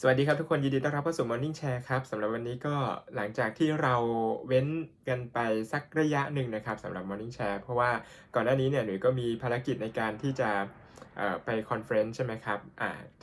สวัสดีครับทุกคนยินดีต้อนรับเข้าสู่ Morning Share ครับสำหรับวันนี้ก็หลังจากที่เราเว้นกันไปสักระยะหนึ่งนะครับสำหรับ Morning Share เพราะว่าก่อนหน้านี้เนี่ยหนุ่ยก็มีภารกิจในการที่จะ ไปคอนเฟรนซ์ใช่ไหมครับ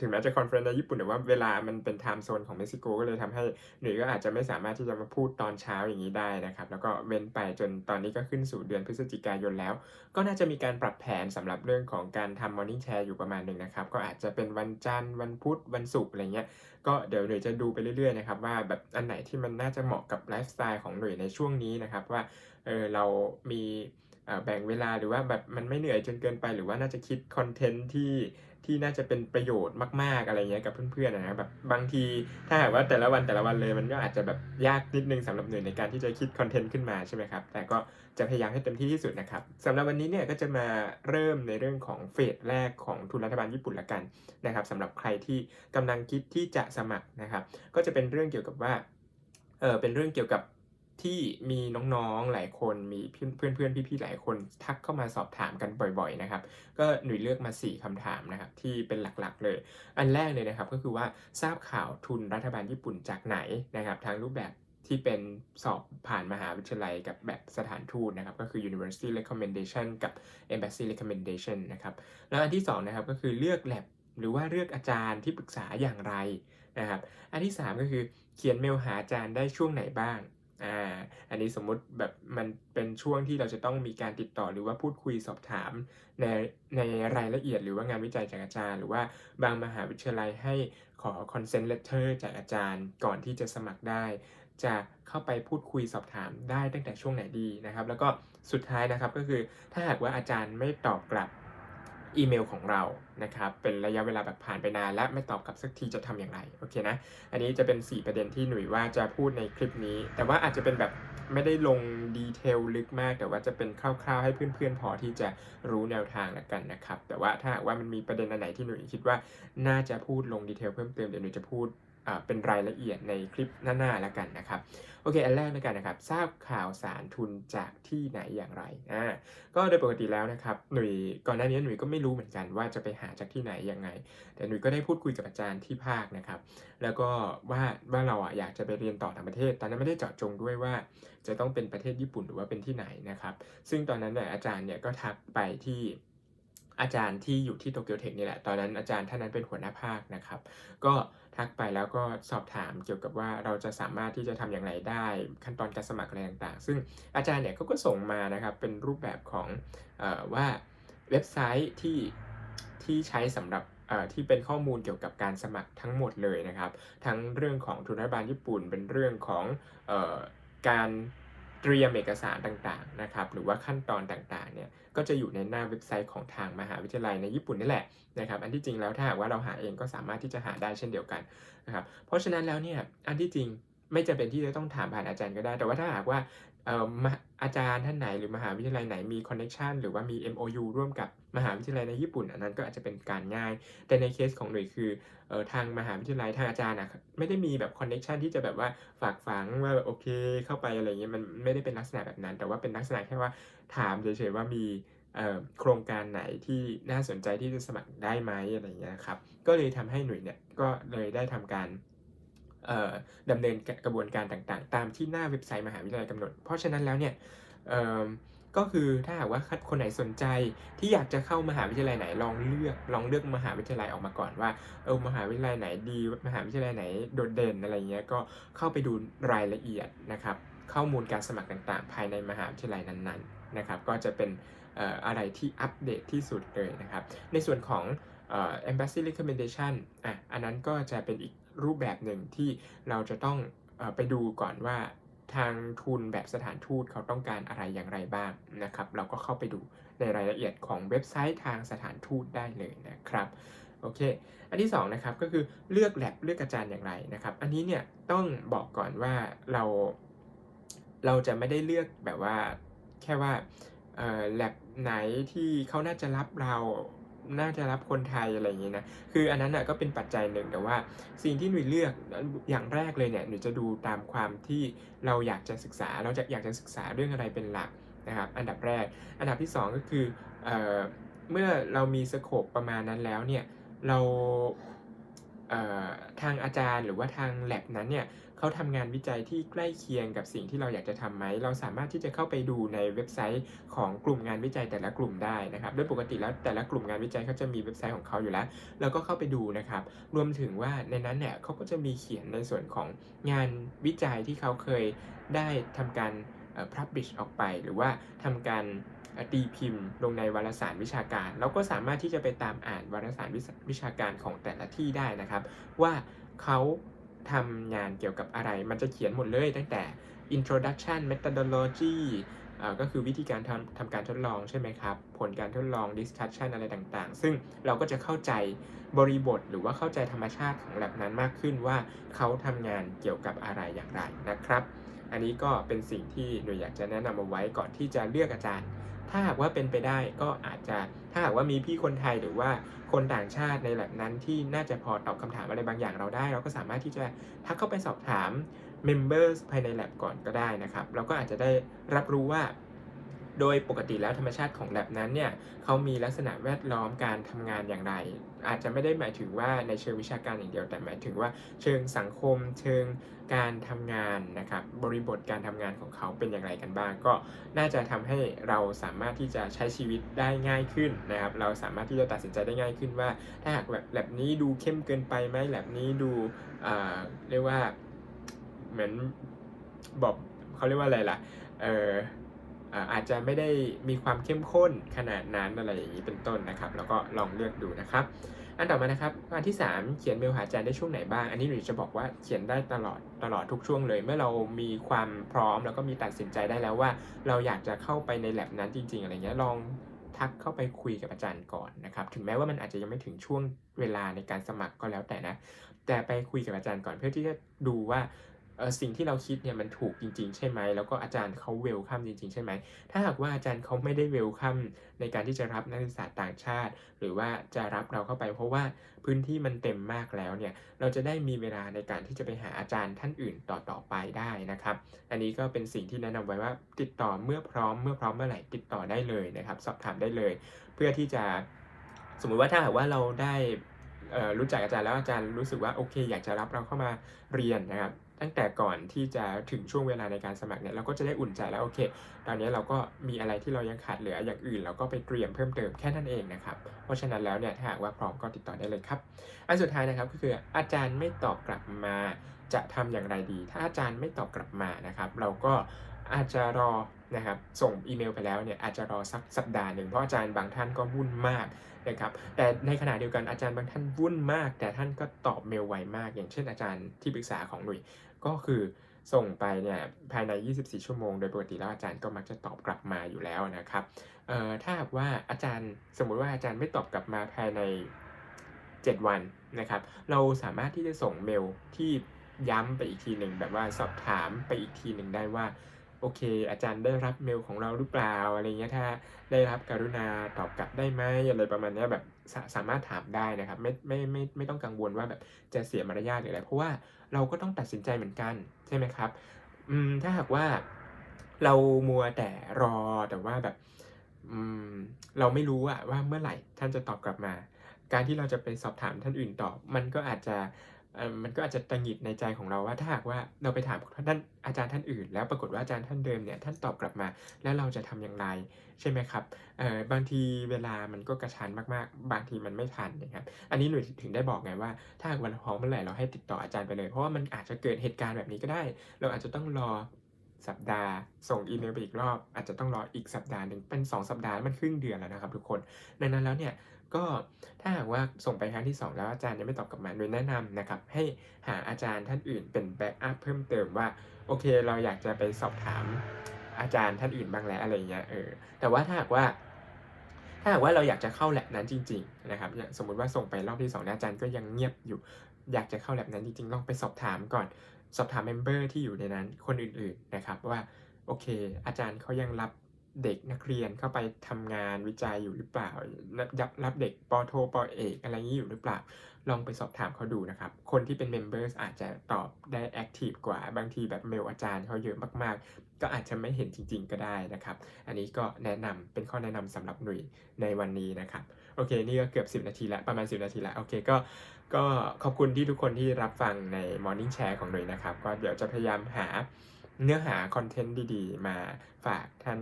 ถึงแม้จะคอนเฟรนซ์ในญี่ปุ่นแต่ว่าเวลามันเป็นไทม์โซนของเม็กซิโกก็เลยทำให้หนุ่ยก็อาจจะไม่สามารถที่จะมาพูดตอนเช้าอย่างนี้ได้นะครับ แล้วก็เว้นไปจนตอนนี้ก็ขึ้นสู่เดือนพฤศจิกายนแล้ว ก็น่าจะมีการปรับแผนสำหรับเรื่องของการทำ Morning Share อยู่ประมาณหนึ่งนะครับ ก็อาจจะเป็นวันจันทร์วันพุธวันศุกร์อะไรเงี้ยก็เดี๋ยวหนุ่ยจะดูไปเรื่อยๆนะครับว่าแบบอันไหนที่มันน่าจะเหมาะกับไลฟ์สไตล์ของหนุ่ยในช่วงนี้นะครับว่าเออเรามี แบ่งเวลาหรือว่าแบบมันไม่เหนื่อยจนเกินไป หรือว่าน่าจะคิดคอนเทนต์ที่ที่น่าจะเป็นประโยชน์มาก ๆอะไรเงี้ยกับเพื่อนๆนะครับแบบบางทีถ้าหากว่าแต่ละวันแต่ละวันเลยมันก็อาจจะแบบยากนิดนึงสำหรับหนุ่ยในการที่จะคิดคอนเทนต์ขึ้นมาใช่ไหมครับ แต่ก็จะพยายามให้เต็มที่ที่สุดนะครับสำหรับวันนี้เนี่ยก็จะมาเริ่มในเรื่องของเฟสแรกของทุนรัฐบาลญี่ปุ่นละกันนะครับสำหรับใครที่กำลังคิดที่จะสมัครนะครับ ก็จะเป็นเรื่องเกี่ยวกับว่าเออเป็นเรื่องเกี่ยวกับ ที่มีน้องๆหลายคนมีเพื่อนๆพี่ๆหลายคนทักเข้ามาสอบถามกันบ่อยๆนะครับ ก็หนุ่ยเลือกมา 4คำถามนะครับที่เป็นหลักๆเลย อันแรกเลยนะครับก็คือว่าทราบข่าวทุนรัฐบาลญี่ปุ่นจากไหนนะครับทางรูปแบบที่เป็นสอบผ่านมหาวิทยาลัยกับแบบสถานทูตนะครับ ก็คือ university recommendation กับ embassy recommendation นะครับแล้วอันที่สองนะครับก็คือเลือก lab หรือว่าเลือกอาจารย์ที่ปรึกษาอย่างไรนะครับ อันที่ 3 ก็คือเขียนเมลหาอาจารย์ได้ช่วงไหนบ้าง อ่าอันนี้สมมุติแบบมันเป็นช่วงที่เราจะต้องมีการติดต่อหรือว่าพูดคุยสอบถามในในรายละเอียดหรือว่างานวิจัยจากอาจารย์ หรือว่าบางมหาวิทยาลัยให้ขอ consent letter จากอาจารย์ ก่อนที่จะสมัครได้ จะเข้าไปพูดคุยสอบถามได้ตั้งแต่ช่วงไหนดีนะครับ แล้วก็สุดท้ายนะครับก็คือถ้าหากว่าอาจารย์ไม่ตอบกลับ อีเมลของเรานะครับเป็นระยะเวลาแบบผ่านไปนาน และไม่ตอบกลับสักทีจะทำอย่างไรโอเคนะอันนี้จะเป็น 4 ประเด็นที่หนุ่ยว่าจะพูดในคลิปนี้ แต่ว่าอาจจะเป็นแบบไม่ได้ลงดีเทลลึกมาก แต่ว่าจะเป็นคร่าวๆให้เพื่อนๆพอที่จะรู้แนวทางละกันนะครับแต่ว่าถ้าว่ามันมีประเด็นอันไหนที่หนุ่ยคิดว่าน่าจะพูดลงดีเทลเพิ่มเติมเดี๋ยวหนุ่ยจะพูดเป็นรายละเอียดในคลิปหน้าๆแล้วกันนะครับ โอเค อันแรกแล้วกันนะครับ ทราบข่าวสารทุนจากที่ไหนอย่างไรอ่าก็โดยปกติแล้วนะครับหนุ่ยก่อนหน้านี้หนุ่ยก็ไม่รู้เหมือนกันว่าจะไปหาจากที่ไหนยังไง แต่หนุ่ยก็ได้พูดคุยกับอาจารย์ที่ภาคนะครับ แล้วก็ว่าว่าเราอะอยากจะไปเรียนต่อต่างประเทศตอนนั้นไม่ได้เจาะจงด้วยว่า จะต้องเป็นประเทศญี่ปุ่นหรือว่าเป็นที่ไหนนะครับ ซึ่งตอนนั้นเนี่ยอาจารย์เนี่ยก็ทักไปที่ อาจารย์ที่อยู่ที่โตเกียวเทคนี่แหละ ตอนนั้นอาจารย์ท่านนั้นเป็นหัวหน้าภาคนะครับ ก็ทักไปแล้วก็สอบถามเกี่ยวกับว่าเราจะสามารถที่จะทำอย่างไรได้ ขั้นตอนการสมัครอะไรต่างๆ ซึ่งอาจารย์เนี่ยเขาก็ส่งมานะครับเป็นรูปแบบของออว่าเว็บไซต์ที่ที่ใช้สำหรับที่เป็นข้อมูลเกี่ยวกับการสมัครทั้งหมดเลยนะครับ ทั้งเรื่องของทุนรัฐบาลญี่ปุ่น เป็นเรื่องของออการ เตรียมเอกสารต่างๆนะครับหรือว่าขั้นตอนต่างๆเนี่ยก็จะอยู่ในหน้าเว็บไซต์ของทางมหาวิทยาลัยในญี่ปุ่นนี่แหละนะครับอันที่จริงแล้วถ้าหากว่าเราหาเองก็สามารถที่จะหาได้เช่นเดียวกันนะครับเพราะฉะนั้นแล้วเนี่ยอันที่จริงไม่จำเป็นที่จะต้องถามผ่านอาจารย์ก็ได้ แต่ว่าถ้าหากว่าอาจารย์ท่านไหนหรือมหาวิทยาลัยไหนมีคอนเน็ชันหรือว่ามี MOU ร่วมกับ มหาวิทยาลัยในญี่ปุ่น อันนั้นก็อาจจะเป็นการง่าย แต่ในเคสของหนุ่ยคือเออทางมหาวิทยาลัยทางอาจารย์นะไม่ได้มีแบบคอนเน c t ชันที่จะแบบว่าฝากฝังว่าแบบโอเค เข้าไปอะไรเงี้ยมันไม่ได้เป็นลักษณะแบบนั้น แต่ว่าเป็นลักษณะแค่ว่าถามเฉยๆว่ามีโครงการไหนที่น่าสนใจที่จะสมัครได้ไหมอะไรเงี้ยครับ ก็เลยทำให้หนุ่ยเนี่ยก็เลยได้ทำการเอ่อดำเนินกระบวนการต่างๆ ตามที่หน้าเว็บไซต์มหาวิทยาลัยกำหนด เพราะฉะนั้นแล้วเนี่ย ก็คือถ้าหากว่าคนไหนสนใจที่อยากจะเข้ามหาวิทยาลัยไหนลองเลือกลองเลือกมหาวิทยาลัยออกมาก่อนว่าเออมหาวิทยาลัยไหนดีมหาวิทยาลัยไหนโดดเด่นอะไรเงี้ยก็เข้าไปดูรายละเอียดนะครับข้อมูลการสมัครต่างๆ ภายในมหาวิทยาลัยนั้นๆนะครับก็จะเป็นอะไรที่อัปเดตที่สุดเลยนะครับในส่วนของ embassy recommendation อะอันนั้นก็จะเป็นอีกรูปแบบหนึ่งที่เราจะต้องไปดูก่อนว่า ทางทุนแบบสถานทูตเขาต้องการอะไรอย่างไรบ้างนะครับ เราก็เข้าไปดูในรายละเอียดของเว็บไซต์ทางสถานทูตได้เลยนะครับโอเค อันที่2นะครับก็คือเลือกแลบเลือกอาจารย์อย่างไรนะครับ อันนี้เนี่ยต้องบอกก่อนว่าเราเราจะไม่ได้เลือกแบบว่าแค่ว่าแลบไหนที่เขาน่าจะรับเรา น่าจะรับคนไทยอะไรอย่างนี้นะ คืออันนั้นน่ะก็เป็นปัจจัยหนึ่งแต่ว่าสิ่งที่หนุ่ยเลือกอย่างแรกเลยเนี่ยหนุ่ยจะดูตามความที่เราอยากจะศึกษา เราจะอยากจะศึกษาเรื่องอะไรเป็นหลักนะครับ อันดับแรก อันดับที่สองก็คือเอ่อเมื่อเรามีสโคปประมาณนั้นแล้วเนี่ยเราเอ่อทางอาจารย์หรือว่าทาง lab นั้นเนี่ย เขาทำงานวิจัยที่ใกล้เคียงกับสิ่งที่เราอยากจะทำไหม เราสามารถที่จะเข้าไปดูในเว็บไซต์ของกลุ่มงานวิจัยแต่ละกลุ่มได้นะครับโดยปกติแล้วแต่ละกลุ่มงานวิจัยเขาจะมีเว็บไซต์ของเขาอยู่แล้ว เราก็เข้าไปดูนะครับ รวมถึงว่าในนั้นเนี่ยเขาก็จะมีเขียนในส่วนของงานวิจัยที่เขาเคยได้ทำการเอ่อ publish ออกไป หรือว่าทำการตีพิมพ์ลงในวารสารวิชาการ เราก็สามารถที่จะไปตามอ่านวารสารวิชาการของแต่ละที่ได้นะครับ ว่าเขา ทำงานเกี่ยวกับอะไร มันจะเขียนหมดเลยตั้งแต่ introduction methodology เอ่อก็คือวิธีการทำทำการทดลองใช่ไหมครับ ผลการทดลอง discussion อะไรต่างๆ ซึ่งเราก็จะเข้าใจบริบทหรือว่าเข้าใจธรรมชาติของ lab นั้นมากขึ้นว่าเขาทำงานเกี่ยวกับอะไรอย่างไรนะครับ อันนี้ก็เป็นสิ่งที่หนูอยากจะแนะนำเอาไว้ก่อนที่จะเลือกอาจารย์ ถ้าหากว่าเป็นไปได้ก็อาจจะถ้าหากว่ามีพี่คนไทยหรือว่าคนต่างชาติในแลบนั้นที่น่าจะพอตอบคำถามอะไรบางอย่างเราได้ เราก็สามารถที่จะทักเข้าไปสอบถาม Members ภายใน lab ก่อนก็ได้นะครับ เราก็อาจจะได้รับรู้ว่า โดยปกติแล้วธรรมชาติของ lab นั้นเนี่ยเขามีลักษณะแวดล้อมการทำงานอย่างไร อาจจะไม่ได้หมายถึงว่าในเชิงวิชาการอย่างเดียว แต่หมายถึงว่าเชิงสังคม เชิงการทำงานนะครับบริบทการทำงานของเขาเป็นอย่างไรกันบ้าง ก็น่าจะทำให้เราสามารถที่จะใช้ชีวิตได้ง่ายขึ้นนะครับเราสามารถที่จะตัดสินใจได้ง่ายขึ้นว่า ถ้าหากแบบแลบนี้ดูเข้มเกินไปไหมแลบนี้ดูอ่าเรียกว่าเหมือนบอกเขาเรียกว่าอะไรล่ะเออ อาจจะไม่ได้มีความเข้มข้นขนาดนั้นอะไรอย่างนี้เป็นต้นนะครับ แล้วก็ลองเลือกดูนะครับ อันต่อมานะครับอันที่ 3 เขียนเมลหาอาจารย์ได้ช่วงไหนบ้าง อันนี้หนูจะบอกว่าเขียนได้ตลอดตลอดทุกช่วงเลย เมื่อเรามีความพร้อมแล้วก็มีตัดสินใจได้แล้วว่า เราอยากจะเข้าไปในแ a บนั้นจริง ๆ อะไรเงี้ยลองทักเข้าไปคุยกับอาจารย์ก่อนนะครับ ถึงแม้ว่ามันอาจจะยังไม่ถึงช่วงเวลาในการสมัครก็แล้วแต่นะ แต่ไปคุยกับอาจารย์ก่อนเพื่อที่จะดูว่า สิ่งที่เราคิดเนี่ยมันถูกจริง ๆ ใช่ไหมแล้วก็อาจารย์เขาเวลคัมจริง ๆ ใช่ไหมถ้าหากว่าอาจารย์เขาไม่ได้เวลคัมในการที่จะรับนักศึกษาต่างชาติ หรือว่าจะรับเราเข้าไป เพราะว่าพื้นที่มันเต็มมากแล้วเนี่ยเราจะได้มีเวลาในการที่จะไปหาอาจารย์ท่านอื่นต่อๆไปได้นะครับ อันนี้ก็เป็นสิ่งที่แนะนำไว้ว่าติดต่อเมื่อพร้อมเมื่อพร้อมเมื่อไหร่ติดต่อได้เลยนะครับ สอบถามได้เลย เพื่อที่จะสมมุติว่าถ้าหากว่าเราได้รู้จักอาจารย์แล้วอาจารย์รู้สึกว่าโอเค อยากจะรับเราเข้ามาเรียนนะครับตั้งแต่ก่อนที่จะถึงช่วงเวลาในการสมัครเนี่ยเราก็จะได้อุ่นใจแล้วโอเค ตอนนี้เราก็มีอะไรที่เรายังขาดเหลืออย่างอื่น เราก็ไปเตรียมเพิ่มเติมแค่นั้นเองนะครับ เพราะฉะนั้นแล้วเนี่ยถ้าหากว่าพร้อมก็ติดต่อได้เลยครับ อันสุดท้ายนะครับก็คืออาจารย์ไม่ตอบกลับมาจะทำอย่างไรดี ถ้าอาจารย์ไม่ตอบกลับมานะครับ เราก็ อาจจะรอนะครับส่งอีเมลไปแล้วเนี่ยอาจจะรอสักสัปดาห์หนึ่งเพราะอาจารย์บางท่านก็วุ่นมากนะครับแต่ในขณะเดียวกันอาจารย์บางท่านวุ่นมาก แต่ท่านก็ตอบเมลไวมาก อย่างเช่นอาจารย์ที่ปรึกษาของหนุ่ยก็คือส่งไปเนี่ยภายใน 24 ชั่วโมง โดยปกติแล้วอาจารย์ก็มักจะตอบกลับมาอยู่แล้วนะครับเอ่อถ้าหากว่าอาจารย์สมมุติว่าอาจารย์ไม่ตอบกลับมาภายใน 7 วันนะครับ เราสามารถที่จะส่งเมลที่ย้ำไปอีกทีหนึ่งแบบว่าสอบถามไปอีกทีหนึ่งได้ว่า โอเค อาจารย์ได้รับเมลของเราหรือเปล่าอะไรเงี้ยถ้าได้รับกรุณาตอบกลับได้ไหมอะไรประมาณนี้แบบสาสามารถถามได้นะครับ ไม่ไม่ไม่ไม่ต้องกังวลว่าแบบจะเสียมารยาทหรืออะไรเพราะว่าเราก็ต้องตัดสินใจเหมือนกันใช่ไหมครับอืมถ้าหากว่าเรามัวแต่รอแต่ว่าแบบอืมเราไม่รู้อะว่าเมื่อไหร่ท่านจะตอบกลับมา การที่เราจะไปสอบถามท่านอื่นตอบมันก็อาจจะ มันก็อาจจะตังหิดในใจของเราว่าถ้าหากว่าเราไปถามท่านอาจารย์ท่านอื่น แล้วปรากฏว่าอาจารย์ท่านเดิมเนี่ยท่านตอบกลับมา แล้วเราจะทำอย่างไรใช่ไหมครับบางทีเวลามันก็กระชันมากๆ บางทีมันไม่ทันนะครับอันนี้หนูถึงได้บอกไงว่า ถ้าวันพร้อมเมื่อไหร่เราให้ติดต่ออาจารย์ไปเลย เพราะว่ามันอาจจะเกิดเหตุการณ์แบบนี้ก็ได้ เราอาจจะต้องรอสัปดาห์ ส่งอีเมลไปอีกรอบ อาจจะต้องรออีกสัปดาห์หนึ่งเป็น 2 สัปดาห์มันครึ่งเดือนแล้วนะครับทุกคน ดังนั้นแล้วเนี่ย ก็ถ้าหากว่าส่งไปครั้งที่ 2 แล้วอาจารย์ยังไม่ตอบกลับมาโดยแนะนำนะครับ ให้หาอาจารย์ท่านอื่นเป็นแบ็กอัพเพิ่มเติมว่า โอเคเราอยากจะไปสอบถามอาจารย์ท่านอื่นบ้างแล้วอะไรเงี้ยเออแต่ว่าถ้าหากว่า ถ้าหากว่าเราอยากจะเข้าแลบนั้นจริง ๆ นะครับ สมมุติว่าส่งไปรอบที่2แล้วอาจารย์ก็ยังเงียบอยู่ อยากจะเข้าแลบนั้นจริงๆลองไปสอบถามก่อน สอบถามเมมเบอร์ที่อยู่ในนั้นคนอื่นๆนะครับว่าโอเค อาจารย์เขายังรับ เด็กนักเรียนเข้าไปทำงานวิจัยอยู่หรือเปล่า รับรับเด็กปอโทปอเอกอะไรอย่างนี้อยู่หรือเปล่า ลองไปสอบถามเขาดูนะครับ คนที่เป็น Members อาจจะตอบได้แอคทีฟกว่า บางทีแบบเมลอาจารย์เขาเยอะมากๆ ก็อาจจะไม่เห็นจริง ๆ ก็ได้นะครับ อันนี้ก็แนะนำเป็นข้อแนะนำสำหรับหนุ่ยในวันนี้นะครับโอเค นี่ก็เกือบ 10 นาทีแล้วประมาณ 10 นาทีแล้วโอเคก็ก็ขอบคุณที่ทุกคนที่รับฟังใน Morning Share ของหน่วยนะครับ ก็เดี๋ยวจะพยายามหาเนื้อหาคอนเทนต์ดีๆ มาฝากท่าน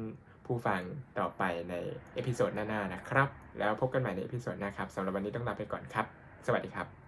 ผู้ฟังต่อไปในเอพิโซดหน้าๆนะครับ แล้วพบกันใหม่ในเอพิโซดหน้าครับสำหรับวันนี้ต้องลาไปก่อนครับ สวัสดีครับ